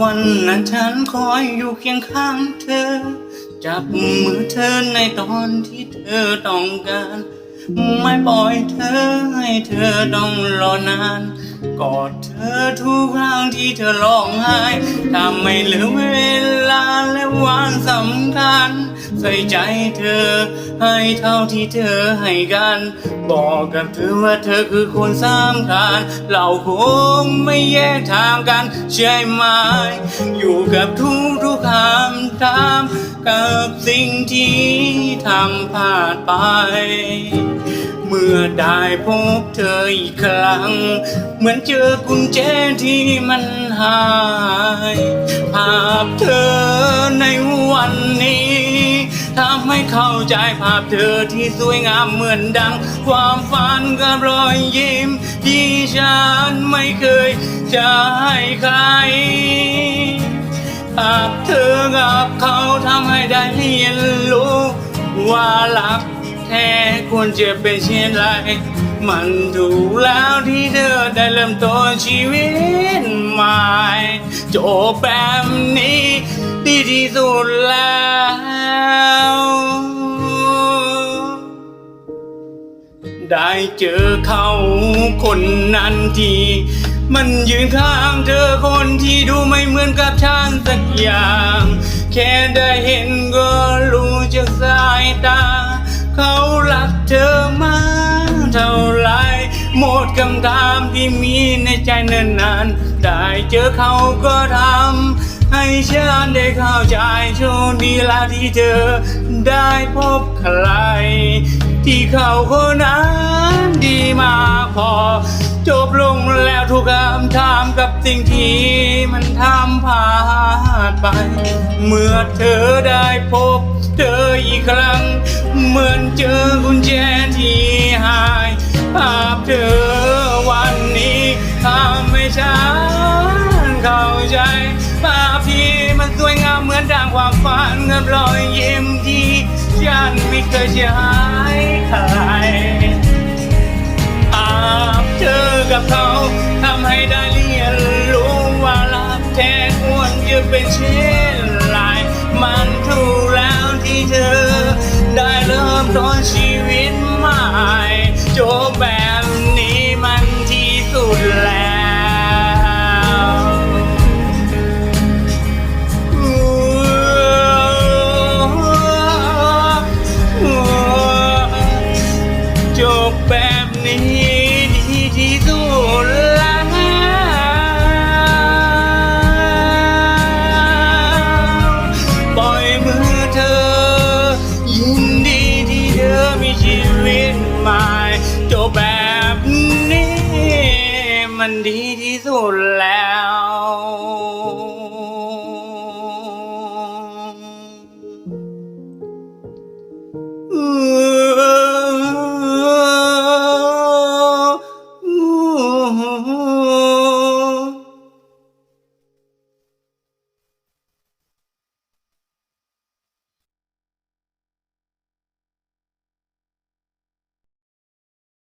วันนั้นฉันคอยอยู่เคียงข้างเธอ จับมือเธอในตอนที่เธอต้องการ ไม่ปล่อยเธอให้เธอต้องรอนาน กอดเธอทุกครั้งที่เธอร้องไห้ทำไม่เหลือเวลาและวันสำคัญ ใส่ใจเธอให้เท่าที่เธอให้กัน บอกกับเธอว่าเธอคือคนสำคัญ เราคงไม่แยกทางกันใช่ไหม อยู่กับทุกทุกๆคำถามกับสิ่งที่ทำพลาดไป เมื่อได้พบเธออีกครั้ง เหมือนเจอกุญแจที่มันหายภาพเธอในวันนี้ทำให้เข้าใจภาพเธอที่สวยงามเหมือนดัง ความฝันกับรอยยิ้ม ที่ฉันไม่เคยจะให้ใครหากเธอกับเขาทำให้ได้เรียนรู้ว่ารัก แท้ควรจะเป็นเช่นไร มันถูกแล้วที่เธอได้เริ่มต้นชีวิตใหม่จบแบบนี้ดีที่สุดแล้วได้เจอเขาคนนั้นทีมันยืนข้างเธอคนที่ดูไม่เหมือนกับฉันสักอย่าง แค่ได้เห็นก็รู้จากสายตา เขารักเธอมากเท่าไรหมดคำถามที่มีในใจเนิ่นนานได้เจอเขาก็ทำให้ฉันได้เข้าใจโชคดีละที่เธอได้พบใคร ที่เขาคนนั้นดีมาพอ จบลงแล้วทุกคำถามกับสิ่งที่มันทำผ่านไป เมื่อเธอได้พบ เธออีกครั้ง เหมือนเจอกุญแจที่หายภาพเธอวันนี้ทำให้ฉันเข้าใจภาพที่มันสวยงามเหมือนดังความฝันกับรอยยิ้มที่ฉันไม่เคยจะหา เริ่ มันดีที่สุดแล้ว